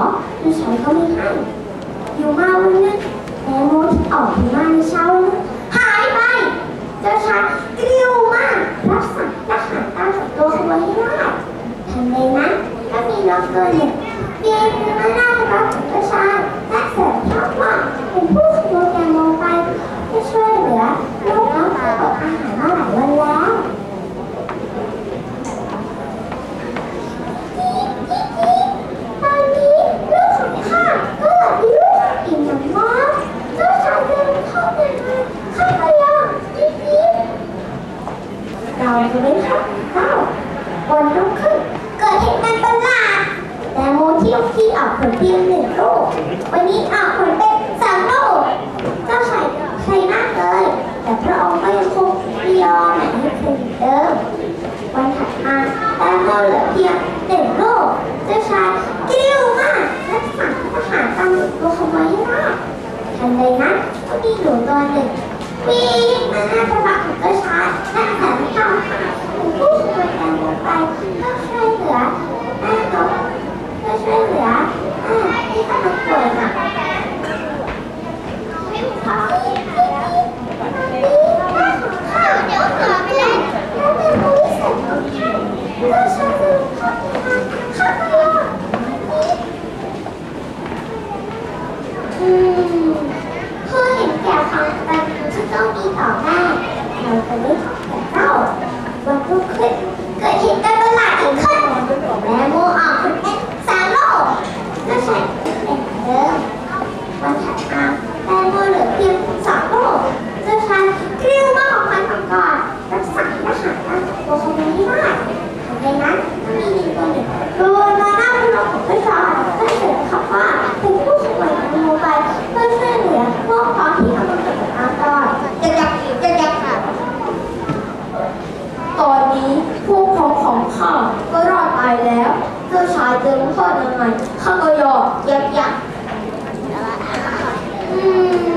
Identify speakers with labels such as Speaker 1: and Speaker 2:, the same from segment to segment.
Speaker 1: รมาขอเจ้าชายก็ไม่ให้อยู่มาวันนึงแม่มที่ออกมาในเช้าหายไปเจ้าชายกริ้วมากรับสั่งทหารตามจับตัวขาไว้ให้ได้ทันใดนั้นก็มีนกตัวหนึ่งบินมาหน้ารับของเจ้าชายและเสริมชอบว่าเป็นผู้ขโมยแตงโมไปเพื่อช่วยเหลือลูกน้องที่อดอาหารมาหลายวันแล้ว ตอนนี้ลูกของข้าก็หลับอยู่ด้วยอิ่มหนำมากเจ้าชายเดินเข้าไปมาข้าก็ยอมจิ๊บจิ๊บ เราจะไม่ทำเจ้าวันรุ่งขึ้นเกิดเหตุการณ์ประหลาดแตงโมที่ลูกที่ออกผลเพียงหนึ่งลูกวันนี้ออกผลเป็นสามลูกเจ้าชายใช่มากเลย แต่พระองค์ก็ยังคงไม่ยอมให้เป็นเหมือนเดิมวันถัดมาแตงโมเหลือเพียงหนึ่งลูกเจ้าชายกิ้วมากและสั่งทหารตามตัวขโมยให้ได้ทันใดนั้นก็มีหนูตัวหนึ่ง วิ่งมาหน้าพระพักตร์ของเจ้าชายและแสงเข้าหาถึงผู้ขโมยแตงโมไปเพื่อช่วยเหลือแม่นกเพื่อช่วยเหลือแม่ที่กำลังป่วยหนักขอข้าวเดี๋ยวหาไปเลยแล้วแม่ก็วิเศษของข้าเจ้าชายจะข้าข้าไปแล้ว อืมเพื่อเห็นแก่ความกตัญญูที่ต้ องมีต่อแม่เราจะไม่ทำแต่เจ้าวันรุ่งขึ้นเกิดเหตุการณ์ประหลาดอีกขึ้นแม่โมออกคุณเอ็กสามโลกเจ้าชายเป็นเดิมวันถัดมาแม่โมเหลือเพียงสองโลกเจ้าชายกริ้วมาของมันของก่อนรักษาและหาตามตัวเขาไม่ได้ทันใดนั้นมีลิงตัวหนึ่งโดนมาหน้าพระโลกของเจ้าชายก็เสนอคำว่าเป็นผู้ขโมยแตงโมไปเพื่อช่วยเหลือพวกพ้องที่กำลังตกน้ำก่อน
Speaker 2: จะยับจะยับค่ะ ตอนนี้ผู้พ้องของข้าก็รอดตายแล้วเจ้าชายเจอลงโทษยังไงข้าก็ยอมยับยับ
Speaker 1: อื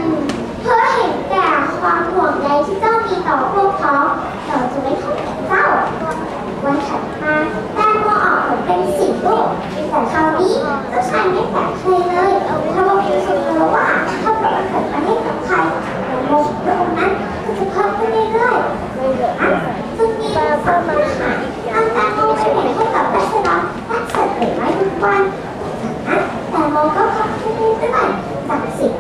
Speaker 1: มเพื่อเห็นแก่ความห่วงใยที่เจ้ามีต่อพวกพ้องเราจะไม่ทำแต่เจ้า วันถัดมาแตงโมออกผลเป็นสิบลูกแต่คราวนี้เจ้าชายไม่แปลกใจเลยเพราะว่าเพียงเสมอว่าถ้าผลเกิดมาให้กับใครแตงโมของพระองค์นั้นก็จะเพิ่มขึ้นเรื่อยๆนะซึ่ง มีสามทหารนำแตงโมไปแบ่งให้กับรัษฎรและเสิร์ฟไว้ทุกวันนั้นแตงก็เพิ่มขึ้นเรื่อยจากสิบ